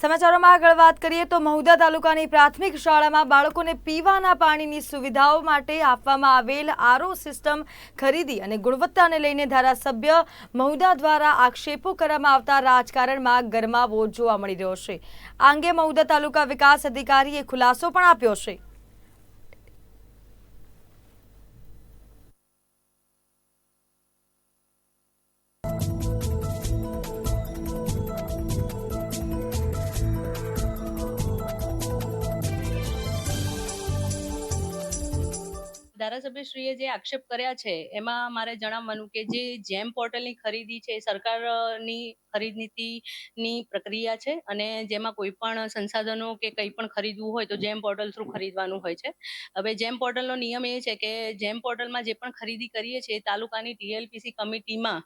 સમાચારોમાં આગળ વાત કરીએ તો મહુદા તાલુકાની પ્રાથમિક શાળામાં બાળકોને પીવાના પાણીની સુવિધાઓ માટે આપવામાં આવેલ આરો સિસ્ટમ ખરીદી અને ગુણવત્તાને લઈને ધારાસભ્ય મહુદા દ્વારા આક્ષેપો કરવામાં આવતા રાજકારણમાં ગરમાવો જોવા મળી રહ્યો છે. આ અંગે મહુદા તાલુકા વિકાસ અધિકારીએ ખુલાસો પણ આપ્યો છે. ધારાસભ્યશ્રીએ જે આક્ષેપ કર્યા છે એમાં મારે જણાવવાનું કે જે જેમ પોર્ટલની ખરીદી છે સરકારની ખરીદ નીતિની પ્રક્રિયા છે અને જેમાં કોઈ પણ સંસાધનો કે કંઈ પણ ખરીદવું હોય તો જેમ પોર્ટલ થ્રુ ખરીદવાનું હોય છે. હવે જેમ પોર્ટલનો નિયમ એ છે કે જેમ પોર્ટલમાં જે પણ ખરીદી કરીએ છીએ તાલુકાની ટીએલપીસી કમિટીમાં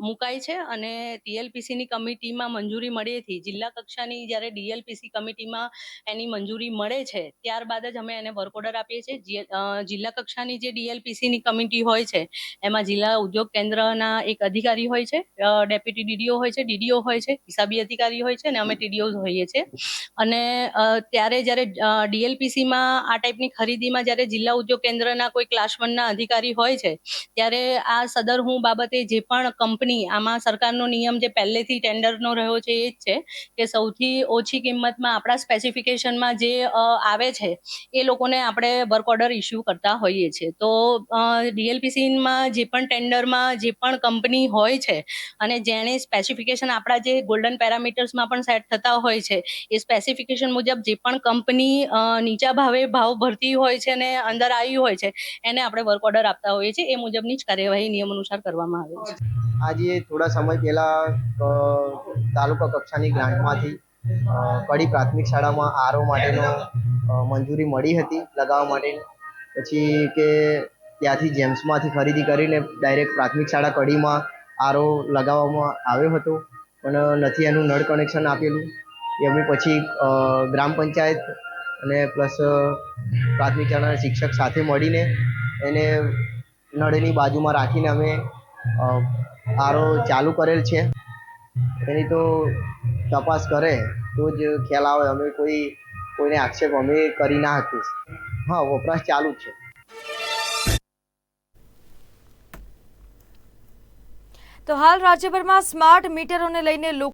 મુકાય છે અને ટીએલપીસીની કમિટીમાં મંજૂરી મળેથી જિલ્લા કક્ષાની જ્યારે ડીએલપીસી કમિટીમાં એની મંજૂરી મળે છે ત્યારબાદ જ અમે એને વર્ક ઓર્ડર આપીએ છીએ જે- અ, જિલ્લા કક્ષાની જે ડીએલપીસીની કમિટી હોય છે, એમાં જિલ્લા ઉદ્યોગ કેન્દ્રના એક અધિકારી હોય છે ડેપ્યુટી ડીડીઓ હોય છે ડીડીઓ હોય છે, હિસાબી અધિકારી હોય છે અને અમે ટીડીઓ હોઈએ છીએ. અને ત્યારે જ્યારે ડીએલપીસીમાં આ ટાઈપની ખરીદીમાં જ્યારે જિલ્લા ઉદ્યોગ કેન્દ્રના કોઈ ક્લાસ વનના અધિકારી હોય છે, ત્યારે આ સદર હું બાબતે જે પણ કંપની, આમાં સરકારનો નિયમ જે પહેલેથી ટેન્ડરનો રહ્યો છે એ જ છે કે સૌથી ઓછી કિંમતમાં આપણા સ્પેસિફિકેશનમાં જે આવે છે, એ લોકોને આપણે વર્ક ઓર્ડર ઇસ્યુ કરતા હોઈએ છીએ. તો ડીએલપીસીમાં જે પણ ટેન્ડરમાં જે પણ કંપની હોય છે અને જેણે સ્પેસિફિકેશન આપણા જે ગોલ્ડન પેરામીટર્સમાં પણ સેટ થતા હોય છે, એ સ્પેસિફિકેશન મુજબ જે પણ કંપની નીચા ભાવે ભાવ ભરતી હોય છે અને અંદર આવી હોય છે, એને આપણે વર્ક ઓર્ડર આપતા હોઈએ છીએ. એ મુજબની જ કાર્યવાહી નિયમ અનુસાર કરવામાં આવે છે. આજે થોડા સમય પહેલાં તાલુકા કક્ષાની ગ્રાન્ટમાંથી કડી પ્રાથમિક શાળામાં આરો માટેનો મંજૂરી મળી હતી. લગાવવા માટે પછી કે ત્યાંથી જેમ્સમાંથી ખરીદી કરીને ડાયરેક્ટ પ્રાથમિક શાળા કડીમાં આરો લગાવવામાં આવ્યો હતો. પણ નથી એનું નળ કનેક્શન આપેલું. એ પછી ગ્રામ પંચાયત અને પ્લસ પ્રાથમિક શાળાના શિક્ષક સાથે મળીને એને નળની બાજુમાં રાખીને અમે આરો ચાલુ કરેલ છે. એની તો તપાસ કરે, તો જ ખ્યાલ આવે. અમે કોઈ, કોઈને આક્ષેપ અમે કરી ના શકીએ. હા વપરાશ ચાલુ જ છે. તો હાલ રાજ્યભરમાં સ્માર્ટ મીટરોને લઈને લોકો